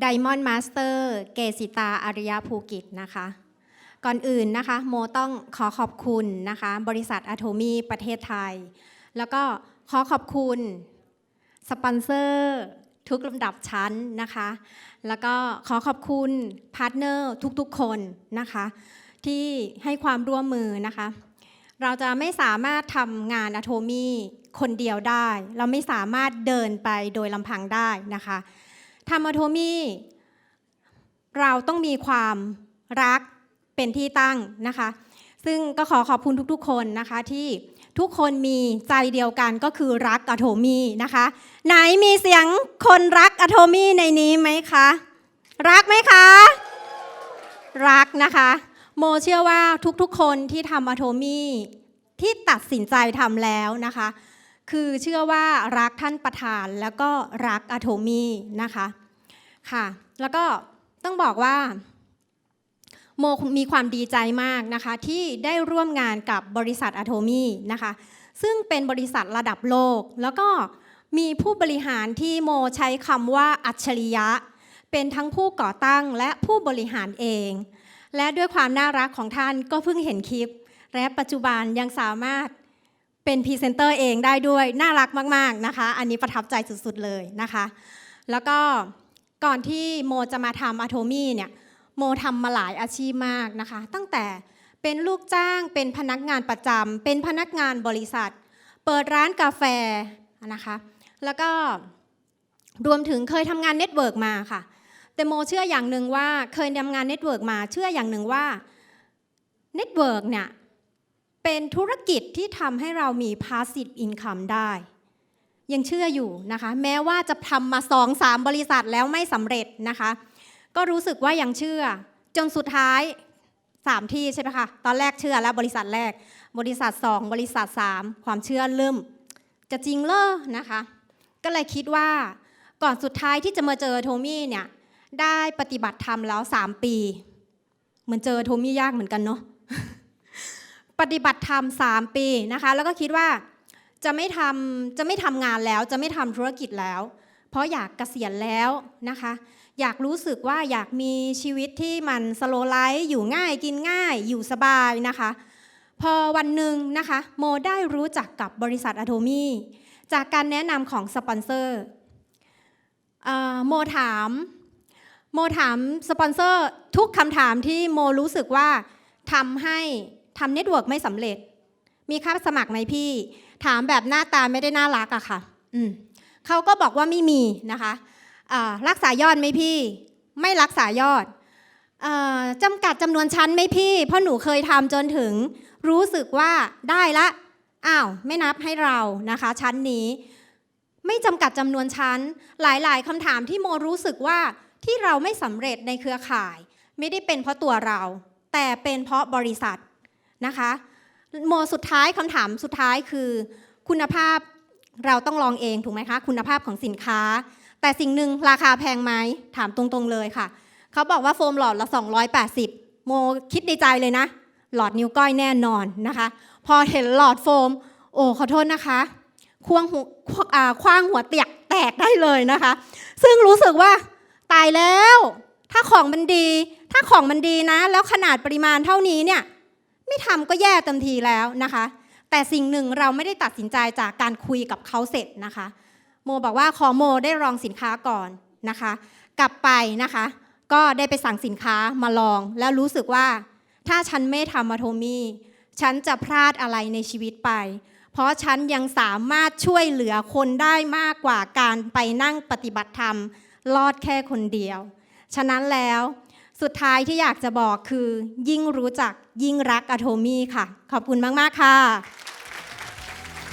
Diamond Master เกสิตาอาริยภูกิจนะคะ ก่อนอื่นนะคะโมต้องขอขอบคุณนะคะบริษัทอะโทมีประเทศไทย แล้วก็ขอขอบคุณสปอนเซอร์ทุกลำดับชั้นนะคะ แล้วก็ขอขอบคุณพาร์ทเนอร์ทุกๆคนนะคะ ที่ให้ความร่วมมือนะคะ เราจะไม่สามารถทำงานอะโทมีคนเดียวได้ เราไม่สามารถเดินไปโดยลำพังได้นะคะ ทำอะโทมีเราต้องมีความรักเป็นที่ตั้งนะคะ ซึ่งก็ขอขอบคุณทุกๆ คนนะคะที่ทุกคนมีใจเดียวกันก็คือรักอะโทมีนะคะ ไหนมีเสียงคนรักอะโทมีในนี้ไหมคะ รักไหมคะ รักนะคะ โมเชื่อว่าทุกๆ คนที่ทำอะโทมีที่ตัดสินใจทำแล้วนะคะ คือเชื่อว่ารักท่านประธานแล้วก็รักอะโทมีนะคะค่ะ แล้วก็ต้องบอกว่าโมมีความดีใจมากนะคะที่ได้ร่วมงานกับบริษัทอะโทมีนะคะ ซึ่งเป็นบริษัทระดับโลก แล้วก็มีผู้บริหารที่โมใช้คำว่าอัจฉริยะ เป็นทั้งผู้ก่อตั้งและผู้บริหารเอง และด้วยความน่ารักของท่านก็เพิ่งเห็นคลิป และปัจจุบันยังสามารถ เป็นพรีเซนเตอร์เองได้ด้วย น่ารักมาก ๆ นะคะ อันนี้ประทับใจสุด ๆ เลยนะคะ แล้วก็ก่อนที่โมจะมาทำอะโทมี่เนี่ยโมทำมาหลายอาชีพมากนะคะ ตั้งแต่เป็นลูกจ้างเป็นพนักงานประจำเป็นพนักงานบริษัท เปิดร้านกาแฟนะคะ แล้วก็รวมถึงเคยทำงานเน็ตเวิร์กมาค่ะ แต่โมเชื่ออย่างหนึ่งว่าเคยทำงานเน็ตเวิร์กมา เชื่ออย่างหนึ่งว่าเน็ตเวิร์กเนี่ย เป็นธุรกิจที่ทำให้เรามี passive income ได้ ยังเชื่ออยู่นะคะ แม้ว่าจะทำมาสองสามบริษัทแล้วไม่สำเร็จนะคะ ก็รู้สึกว่ายังเชื่อ จนสุดท้ายสามที่ใช่ไหมคะตอนแรกเชื่อแล้วบริษัทแรก บริษัทสองบริษัทสามความเชื่อเริ่ม จะจริงเลอนะคะ ก็เลยคิดว่าก่อนสุดท้ายที่จะมาเจอโทมี่เนี่ยได้ปฏิบัติธรรมแล้ว 3 ปี เหมือนเจอโทมี่ยากเหมือนกันเนาะ ปฏิบัติธรรม 3 ปีนะคะ แล้วก็คิดว่าจะไม่ทำจะไม่ทำงานแล้ว จะไม่ทำธุรกิจแล้ว เพราะอยากเกษียณแล้วนะคะ อยากรู้สึกว่าอยากมีชีวิตที่มันสโลไลฟ์อยู่ง่ายกินง่าย อยู่สบายนะคะ พอวันหนึ่งนะคะ โมได้รู้จักกับบริษัทอะโทมี่จากการแนะนำของสปอนเซอร์โมถาม โมถามสปอนเซอร์ทุกคำถามที่โมรู้สึกว่าทำให้ ทำเน็ตเวิร์กไม่สำเร็จ มีค่าสมัครไหมพี่ ถามแบบหน้าตาไม่ได้น่ารักอะค่ะ อืมเขาก็บอกว่าไม่มีนะคะรักษายอดไหมพี่ ไม่รักษายอดจำกัดจำนวนชั้นไหมพี่ เพราะหนูเคยทำจนถึงรู้สึกว่าได้ละ อ้าว ไม่นับให้เรานะคะ ชั้นนี้ ไม่จำกัดจำนวนชั้น หลาย ๆคำถามที่โมรู้สึกว่าที่เราไม่สำเร็จในเครือข่าย ไม่ได้เป็นเพราะตัวเรา แต่เป็นเพราะบริษัท นะคะโมสุดท้ายคำถามสุดท้ายคือ คุณภาพเราต้องลองเองถูกไหมคะ คุณภาพของสินค้า แต่สิ่งหนึ่งราคาแพงไหมถามตรงๆเลยค่ะ เขาบอกว่าโฟมหลอดละ 280 โมคิดในใจเลยนะ หลอดนิ้วก้อยแน่นอนนะคะ พอเห็นหลอดโฟม โอ้ขอโทษนะคะควงหัวคว้างอ่าคว้างหัวเตียกแตกได้เลยนะคะ ซึ่งรู้สึกว่าตายแล้ว ถ้าของมันดี ถ้าของมันดีนะ แล้วขนาดปริมาณเท่านี้เนี่ย ไม่ทำก็แย่เต็มทีแล้วนะคะ แต่สิ่งหนึ่งเราไม่ได้ตัดสินใจจากการคุยกับเขาเสร็จนะคะ โมบอกว่าขอโมได้ลองสินค้าก่อนนะคะ กลับไปนะคะ ก็ได้ไปสั่งสินค้ามาลอง แล้วรู้สึกว่า ถ้าฉันไม่ทำมาโทมี่ฉันจะพลาดอะไรในชีวิตไป เพราะฉันยังสามารถช่วยเหลือคนได้มากกว่าการไปนั่งปฏิบัติธรรม รอดแค่คนเดียว ฉะนั้นแล้ว สุดท้ายที่อยากจะบอกคือ ยิ่งรู้จักยิ่งรักอะโทมี่ค่ะ ขอบคุณมาก ๆ ค่ะ